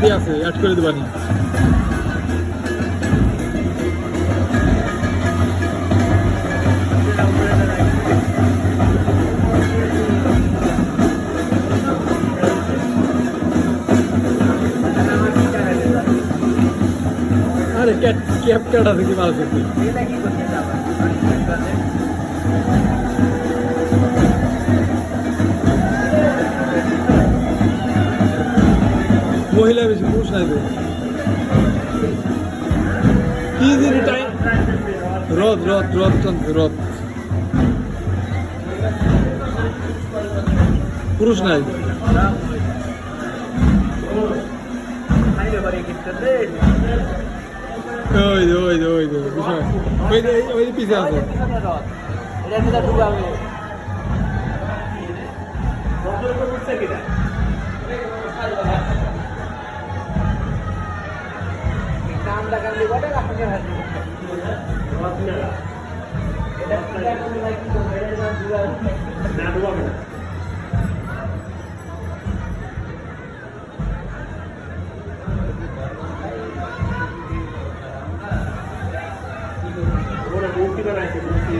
সাথে আছে অ্যাড করে দেবানি আরে ক্যাট ক্যাপ ক্যাট আছে কি মাছ আছে মহিলা বেশি, পুরুষ নাই তো। কি দিন টাইম রথ রথ রথ পুরুষ নাই। ওই ওই ওই ওই ওই যে পিছিয়ে আছে। ওরা মূর্তি বানাইছে মূর্তি